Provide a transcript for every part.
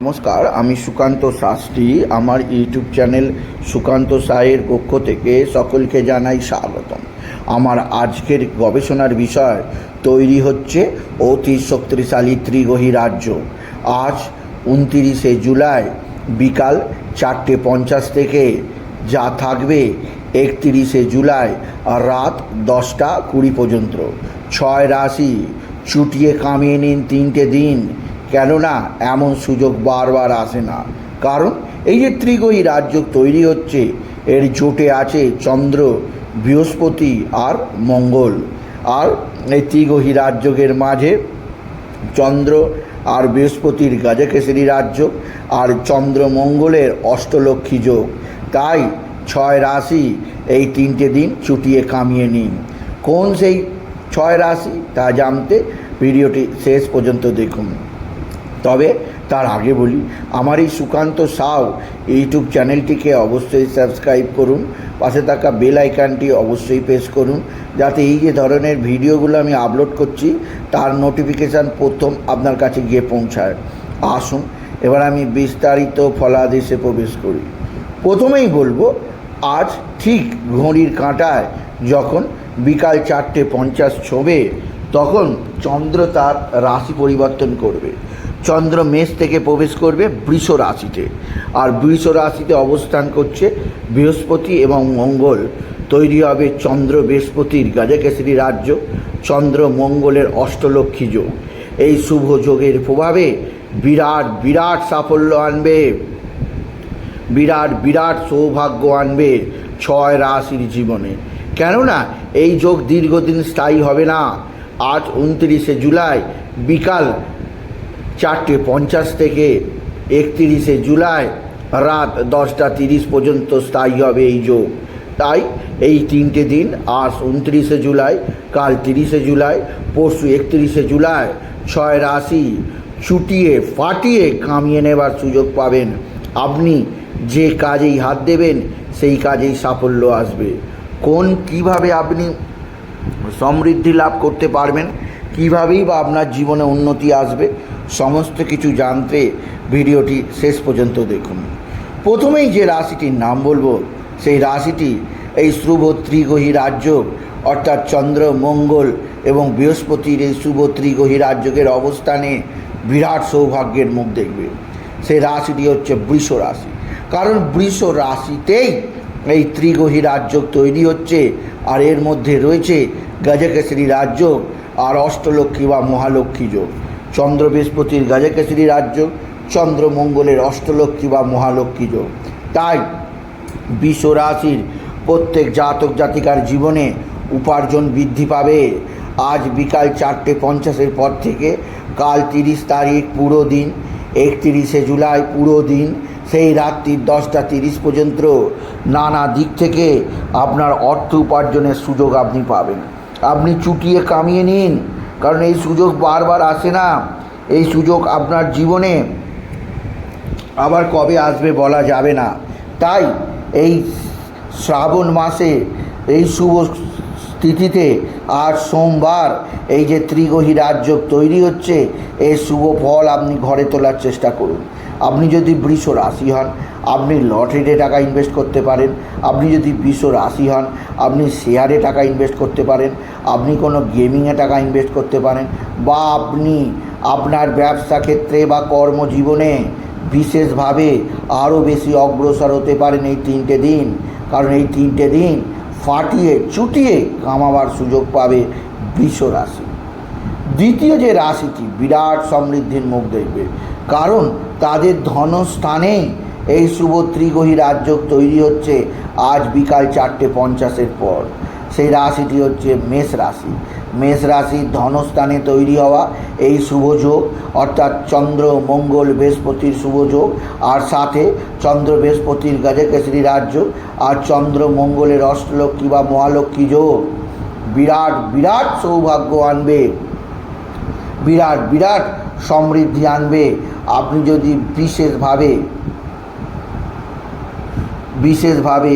নমস্কার, আমি সুকান্ত শাস্ত্রী। আমার ইউটিউব চ্যানেল সুকান্ত সায়ের পক্ষ থেকে সকলকে জানাই স্বাগতম। আমার আজকের গবেষণার বিষয় তৈরি হচ্ছে অতি শক্তিশালী ত্রিগ্রহী রাজ্য। আজ উনতিরিশে জুলাই, বিকাল চারটে পঞ্চাশ থেকে যা থাকবে একত্রিশে জুলাই রাত দশটা কুড়ি পর্যন্ত। ছয় রাশি চুটিয়ে কামিয়ে নিন তিনটে দিন। কেননা এমন সুযোগ বারবার আসে না। কারণ এই যে ত্রিগ্রহী রাজ্য তৈরি হচ্ছে, এর জোটে আছে চন্দ্র, বৃহস্পতি আর মঙ্গল। আর এই ত্রিগ্রহী রাজ্যের মাঝে চন্দ্র আর বৃহস্পতির গাজকেশরী রাজ্য আর চন্দ্র মঙ্গলের অষ্টলক্ষ্মী যোগ। তাই ছয় রাশি এই তিনটে দিন চুটিয়ে কামিয়ে নিন। কোন সেই ছয় রাশি তা জানতে ভিডিওটি শেষ পর্যন্ত দেখুন। তবে তার আগে বলি, আমার এই সুকান্ত সাউ ইউটিউব চ্যানেলটিকে অবশ্যই সাবস্ক্রাইব করুন, পাশে থাকা বেল আইকনটি অবশ্যই প্রেস করুন, যাতে এই যে ধরনের ভিডিওগুলো আমি আপলোড করছি, তার নোটিফিকেশান প্রথম আপনার কাছে গিয়ে পৌঁছায়। আসুন, এবার আমি বিস্তারিত ফলাদেশে প্রবেশ করি। প্রথমেই বলব, আজ ঠিক ঘড়ির কাঁটায় যখন বিকাল চারটে পঞ্চাশ ছবে, তখন চন্দ্র তার রাশি পরিবর্তন করবে। চন্দ্র মেষ থেকে প্রবেশ করবে বৃষ রাশিতে। আর বৃষ রাশিতে অবস্থান করছে বৃহস্পতি এবং মঙ্গল। তৈরি হবে চন্দ্র বৃহস্পতির গাজকেশরী রাজ্য, চন্দ্র মঙ্গলের অষ্টলক্ষ্মী যোগ। এই শুভ যোগের প্রভাবে বিরাট বিরাট সাফল্য আনবে। বিরাট বিরাট সৌভাগ্য আনবে ছয় রাশির জীবনে। কেননা, এই যোগ দীর্ঘদিন স্থায়ী হবে না। আজ উনত্রিশে জুলাই, বিকাল চারটে পঞ্চাশ থেকে একত্রিশে জুলাই রাত দশটা তিরিশ পর্যন্ত স্থায়ী হবে এই যোগ। তাই এই তিনটে দিন, আজ উনত্রিশে জুলাই, কাল তিরিশে জুলাই, পরশু একত্রিশে জুলাই, ছয় রাশি চুটিয়ে ফাটিয়ে কামিয়ে নেবার সুযোগ পাবেন। আপনি যে কাজেই হাত দেবেন, সেই কাজেই সাফল্য আসবে। কোন কীভাবে আপনি সমৃদ্ধি লাভ করতে পারবেন কীভাবেই বা আপনার জীবনে উন্নতি আসবে, সমস্ত কিছু জানতে ভিডিওটি শেষ পর্যন্ত দেখুন। প্রথমেই যে রাশিটির নাম বলব, সেই রাশিটি এই শুভ ত্রিগ্রহী রাজ্য, অর্থাৎ চন্দ্র, মঙ্গল এবং বৃহস্পতির এই শুভ ত্রিগ্রহী রাজ্যের অবস্থানে বিরাট সৌভাগ্যের মুখ দেখবে। সেই রাশিটি হচ্ছে বৃষ রাশি। কারণ বৃষ রাশিতেই এই ত্রিগ্রহী রাজ্য তৈরি হচ্ছে, আর এর মধ্যে রয়েছে গজকেশরী রাজ্য আর অষ্টলক্ষ্মী বা মহালক্ষ্মী যোগ। চন্দ্র বৃহস্পতির গজকেশরী রাজ্য চন্দ্র মঙ্গলের অষ্টলক্ষ্মী বা মহালক্ষ্মী যোগ। তাই বিশ্ব রাশির প্রত্যেক জাতক জাতিকার জীবনে উপার্জন বৃদ্ধি পাবে। আজ বিকাল চারটে পঞ্চাশের পর থেকে কাল তিরিশ তারিখ পুরো দিন, একত্রিশে জুলাই পুরো দিন, সেই রাত্রির দশটা তিরিশ পর্যন্ত নানা দিক থেকে আপনার অর্থ উপার্জনের সুযোগ আপনি পাবেন। আপনি চুটিয়ে কামিয়ে নিন, কারণ এই সুযোগ বারবার আসে না। এই সুযোগ আপনার জীবনে আবার কবে আসবে বলা যাবে না। তাই এই শ্রাবণ মাসে, এই শুভ স্থিতিতে আর সোমবার এই যে ত্রিগ্রহী রাজ্য তৈরি হচ্ছে এই শুভ ফল আপনি ঘরে তোলার চেষ্টা করুন। আপনি যদি বৃষ রাশি হন, আপনি লটারিতে টাকা ইনভেস্ট করতে পারেন। আপনি যদি বিশ্ব রাশি হন, আপনি শেয়ারে টাকা ইনভেস্ট করতে পারেন। আপনি কোনো গেমিংয়ে টাকা ইনভেস্ট করতে পারেন বা আপনি আপনার ব্যবসা ক্ষেত্রে বা কর্মজীবনে বিশেষভাবে আরও বেশি অগ্রসর হতে পারেন এই তিনটে দিন। কারণ এই তিনটে দিন ফাটিয়ে চুটিয়ে কামাবার সুযোগ পাবে বৃষ রাশি। দ্বিতীয় যে রাশিটি, বিরাট সমৃদ্ধির মুখ দেখবে। কারণ তাদের ধনস্থানেই এই শুভ ত্রিগ্রহী রাজ্য তৈরি হচ্ছে আজ বিকাল চারটে পঞ্চাশের পর। সেই রাশিটি হচ্ছে মেষ রাশি। মেষ রাশির ধনস্থানে তৈরি হওয়া এই শুভ যোগ, অর্থাৎ চন্দ্র, মঙ্গল, বৃহস্পতির শুভ যোগ, আর সাথে চন্দ্র, বৃহস্পতির গজকেশরী রাজ্য আর চন্দ্র, মঙ্গলের অষ্টলক্ষ্মী বা মহালক্ষ্মী যোগ। বিরাট বিরাট সৌভাগ্য আনবে। বিরাট বিরাট সমৃদ্ধি আনবে। আপনি যদি বিশেষভাবে বিশেষভাবে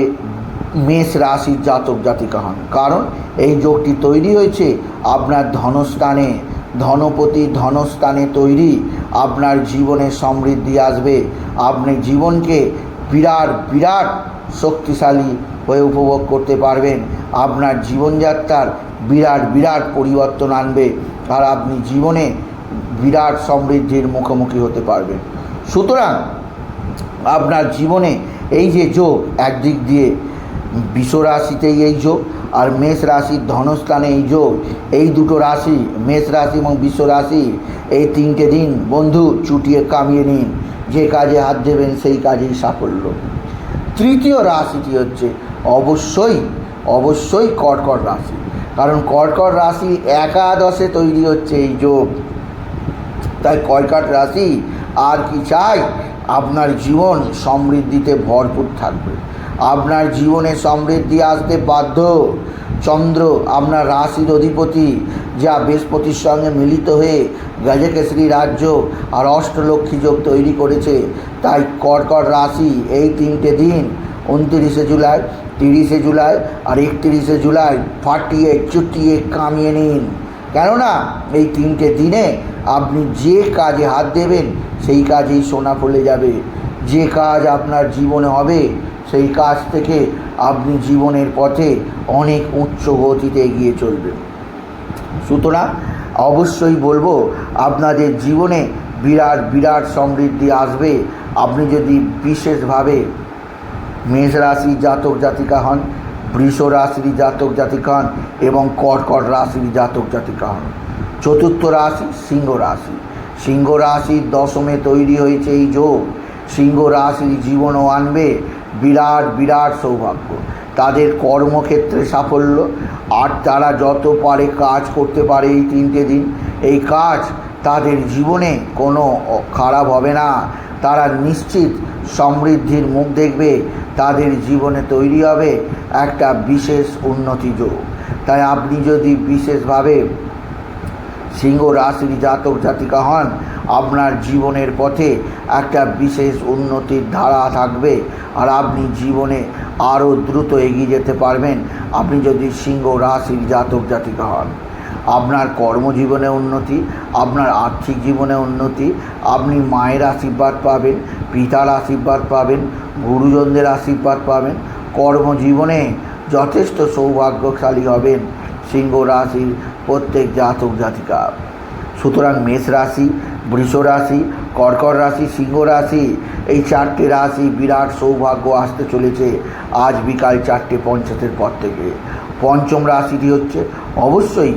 মেষ রাশির জাতক জাতিকা হন, কারণ এই যোগটি তৈরি হয়েছে আপনার ধনস্থানে। ধনপতি ধনস্থানে তৈরি, আপনার জীবনে সমৃদ্ধি আসবে। আপনি জীবনকে বিরাট বিরাট শক্তিশালী হয়ে উপভোগ করতে পারবেন। আপনার জীবনযাত্রার বিরাট বিরাট পরিবর্তন আনবে। আর আপনি জীবনে বিরাট সমৃদ্ধির মুখোমুখি হতে পারবেন। সুতরাং আপনার জীবনে এই যে যোগ, একদিক দিয়ে বিশ্ব রাশিতেই এই যোগ আর মেষ রাশির ধনস্থানে এই যোগ, এই দুটো রাশি, মেষ রাশি এবং বিশ্ব রাশি, এই তিনটে দিন বন্ধু চুটিয়ে কামিয়ে নিন। যে কাজে হাত দেবেন সেই কাজেই সাফল্য। তৃতীয় রাশিটি হচ্ছে অবশ্যই অবশ্যই কর্কট রাশি। কারণ কর্কট রাশি একাদশে তৈরি হচ্ছে এই যোগ। তাই কর্কট রাশি আর কি চাই? আপনার জীবন সমৃদ্ধিতে ভরপুর থাকবে। আপনার জীবনে সমৃদ্ধি আসতে বাধ্য। চন্দ্র, আপনার রাশির অধিপতি, যা বৃহস্পতির সঙ্গে মিলিত হয়ে গজকেশরী রাজ্য আর অষ্টলক্ষ্মী যোগ তৈরি করেছে। তাই কর্কট রাশি এই তিনটে দিন, উনতিরিশে জুলাই তিরিশে জুলাই আর একত্রিশে জুলাই ফাটিয়ে চুটিয়ে কামিয়ে নিন। কেননা এই তিনটে দিনে আপনি যে কাজে হাত দেবেন, সেই কাজেই সোনা ফলে যাবে। যে কাজ আপনার জীবনে হবে, সেই কাজ থেকে আপনি জীবনের পথে অনেক উচ্চ গতিতে এগিয়ে চলবেন। সুতরাং অবশ্যই বলব, আপনাদের জীবনে বিরাট বিরাট সমৃদ্ধি আসবে। আপনি যদি বিশেষভাবে মেষ রাশি জাতক জাতিকা হন, বৃষ রাশির জাতক জাতিকা হন এবং কর্কট রাশির জাতক জাতিকা হন। চতুর্থ রাশি সিংহ রাশি। সিংহ রাশির দশমে তৈরি হয়েছে এই যোগ। সিংহ রাশির জীবনও আনবে, বিরাট বিরাট সৌভাগ্য। তাদের কর্মক্ষেত্রে সাফল্য। আর তারা যত পারে কাজ করতে পারে এই তিনটে দিন। এই কাজ তাদের জীবনে কোনো খারাপ হবে না। তারা নিশ্চিত সমৃদ্ধির মুখ দেখবে, তাদের জীবনে তৈরি হবে একটা বিশেষ উন্নতি যোগ। তাই আপনি যদি বিশেষভাবে সিংহ রাশির জাতক জাতিকা হন, আপনার জীবনের পথে একটা বিশেষ উন্নতির ধারা থাকবে আর আপনি জীবনে আরও দ্রুত এগিয়ে যেতে পারবেন। আপনি যদি সিংহ রাশির জাতক জাতিকা হন। আপনার কর্মজীবনে উন্নতি, আপনার আর্থিক জীবনে উন্নতি, আপনি মায়ের আশীর্বাদ পাবেন, পিতার আশীর্বাদ পাবেন, গুরুজনদের আশীর্বাদ পাবেন, কর্মজীবনে যথেষ্ট সৌভাগ্যশালী হবেন সিংহ রাশির প্রত্যেক জাতক জাতিকা। সুতরাং মেষ রাশি, বৃষ রাশি, কর্কট রাশি, সিংহ রাশি, এই চারটে রাশি বিরাট সৌভাগ্য আসতে চলেছে আজ বিকাল চারটে পঞ্চাশের পর থেকে। পঞ্চম রাশিটি হচ্ছে অবশ্যই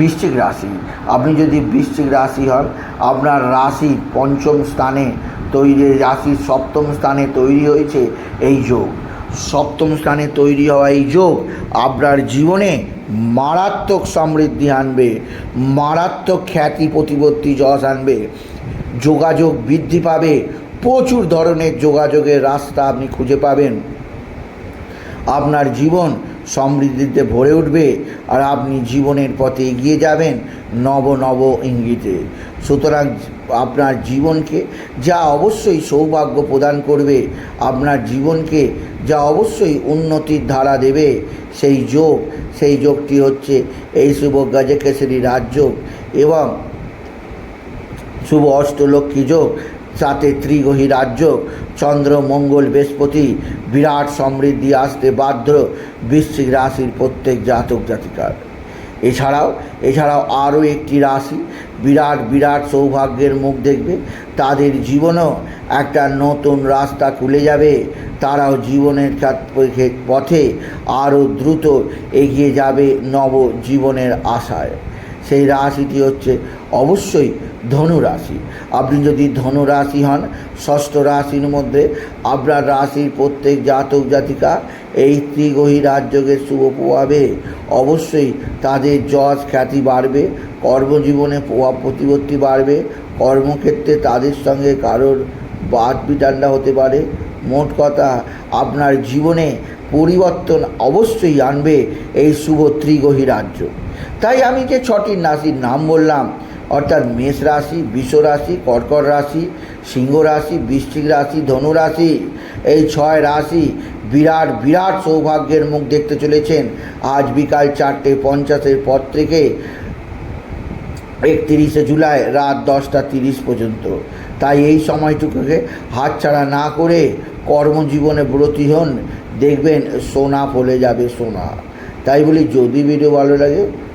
বৃশ্চিক রাশি। আপনি যদি বৃশ্চিক রাশি হন, আপনার রাশি পঞ্চম স্থানে তৈরি রাশির সপ্তম স্থানে তৈরি হয়েছে এই যোগ। সপ্তম স্থানে তৈরি হওয়া এই যোগ আপনার জীবনে মারাত্মক সমৃদ্ধি আনবে, মারাত্মক খ্যাতি প্রতিপত্তি যশ আনবে, যোগাযোগ বৃদ্ধি পাবে, প্রচুর ধরনের যোগাযোগের রাস্তা আপনি খুঁজে পাবেন। আপনার জীবন সমৃদ্ধিতে ভরে উঠবে আর আপনি জীবনের পথে এগিয়ে যাবেন নব নব ইঙ্গিতে। সুতরাং আপনার জীবনকে যা অবশ্যই সৌভাগ্য প্রদান করবে, আপনার জীবনকে যা অবশ্যই উন্নতির ধারা দেবে, সেই যোগ, সেই যোগটি হচ্ছে এই শুভ গজকেশরী রাজযোগ এবং শুভ অষ্টলক্ষ্মী যোগ। সাথে ত্রিগহী রাজ্য, চন্দ্র, মঙ্গল, বৃহস্পতি, বিরাট সমৃদ্ধি আসতে বাধ্য বৃশ্চিক রাশির প্রত্যেক জাতক জাতিকার। এছাড়াও এছাড়াও আরও একটি রাশি বিরাট বিরাট সৌভাগ্যের মুখ দেখবে, তাদের জীবনেও একটা নতুন রাস্তা খুলে যাবে, তারাও জীবনের পথে আরও দ্রুত এগিয়ে যাবে নব জীবনের আশায়। সেই রাশিটি হচ্ছে অবশ্যই ধনু রাশি আপনি যদি ধনু রাশি হন, ষষ্ঠ রাশির মধ্যে আপনার রাশির প্রত্যেক জাতক জাতিকা এই ত্রিগহী রাজযোগের শুভ প্রভাবে অবশ্যই তাদের যশ খ্যাতি বাড়বে, কর্মজীবনে প্রভাব প্রতিপত্তি বাড়বে, কর্মক্ষেত্রে তাদের সঙ্গে কারোর বাদ বিটান্ডা হতে পারে। মোট কথা, আপনার জীবনে পরিবর্তন অবশ্যই আনবে এই শুভ ত্রিগহী রাজ্য। তাই আমি যে ছটি রাশির নাম বললাম অর্থাৎ মেষ রাশি, বিষ রাশি, কর্কট রাশি, সিংহ রাশি, বৃশ্চিক রাশি, ধনু রাশি। এই ছয় রাশি বিরাট বিরাট সৌভাগ্যের মুখ দেখতে চলেছেন। আজ বিকাল চারটে পঞ্চাশের পর থেকে একতিরিশে জুলাই রাত দশটা তিরিশ পর্যন্ত। তাই এই সময়টুকুকে হাতছাড়া না করে কর্মজীবনে ব্রতী হন। দেখবেন সোনা ফলে যাবে সোনা। তাই বলি, যদি ভিডিও ভালো লাগে